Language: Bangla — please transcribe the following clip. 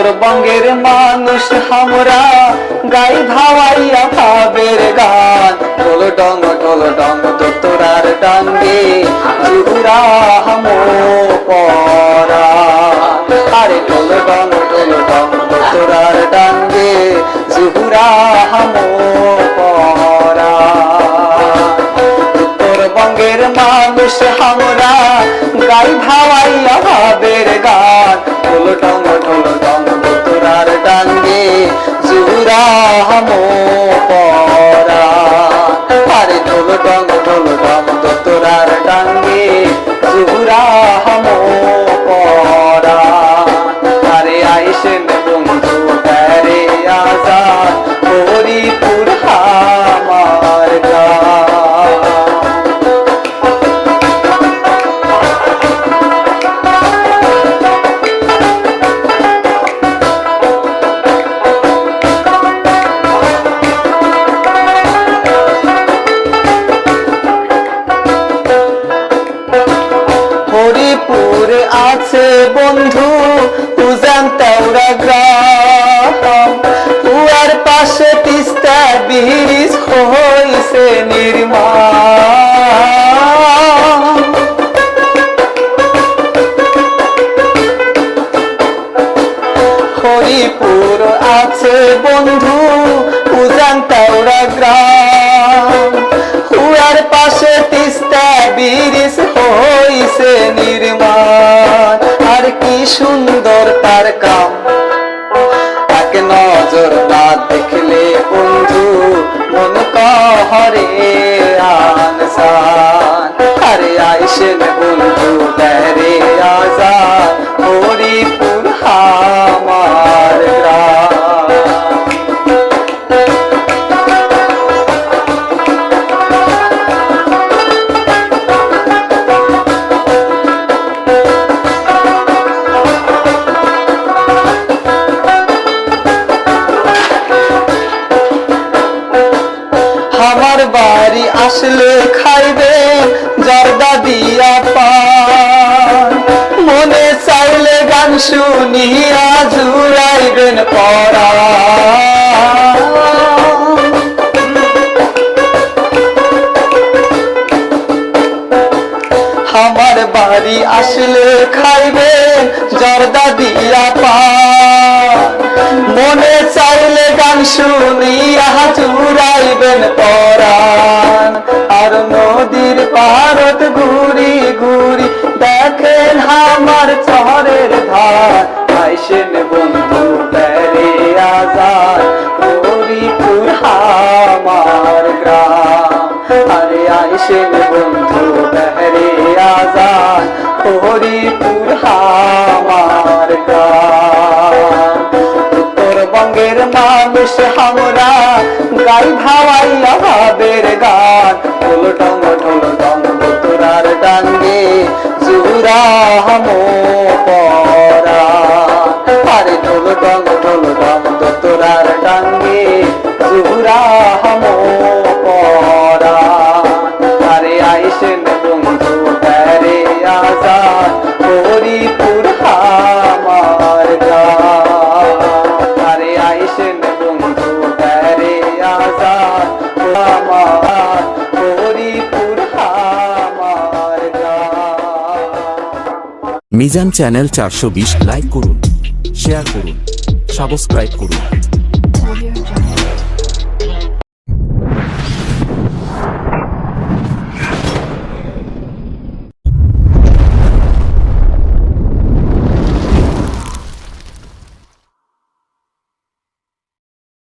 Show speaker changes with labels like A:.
A: উত্তরবঙ্গের মানুষ হামরা গাই ভাওয়াইয়া ভাবের গান। ঢোল ডং ঢোল ডং দোতরার ডাঙ্গে হামো পরা। আরে ঢোল ডং ঢোল ডং দোতরার ডাঙ্গে জুহুরা হামো পরা। উত্তরবঙ্গের মানুষ হামরা গাই ভাওয়াইয়া ভাবের গান। ঢোল ডং তোরার ডাঙ্গে জুরা হামো পরা। আরে ঢোল ডং ঢোল ডং তোরার ডাঙ্গে জুরা আছে বন্ধু উজান তেওরা গ্রাম। উয়ার পাশে তিস্তা ব্রিজ হইছে নির্মাণ। হরিপুর আছে বন্ধু তার কাম তাকে নজর না দেখলে বন্ধু মন কহরে। আসলে খাইবে জর্দা দিয়া পান মনে চাইলে গান শুনিয়া জুড়াইবেন পড়া। আমার বাড়ি আসলে খাইবে জর্দা দিয়া পা। মনে চাইলে গান শুনিয়া চুরাইবেন আর পারত ঘুরি ঘুরি, দেখেন আমার চরের ধার। আইসেন বন্ধু বেরে আজাদ হরিপুর আমার গ্রাম। আরে আইসেন বন্ধু বেরে আজাদ হরিপুর আমার গ্রাম। উত্তরবঙ্গের মানুষ, আমরা গাই ভাওয়াইয়া ভাবের গান। জুরা হামো পরা। আরে ঢোল ডং ঢোল ডং দোতরার ডাঙ্গে জুরা হাম পরা। আরে আইসেন
B: মিজান চ্যানেল চারশো বিশ লাইক করুন শেয়ার করুন সাবস্ক্রাইব করুন।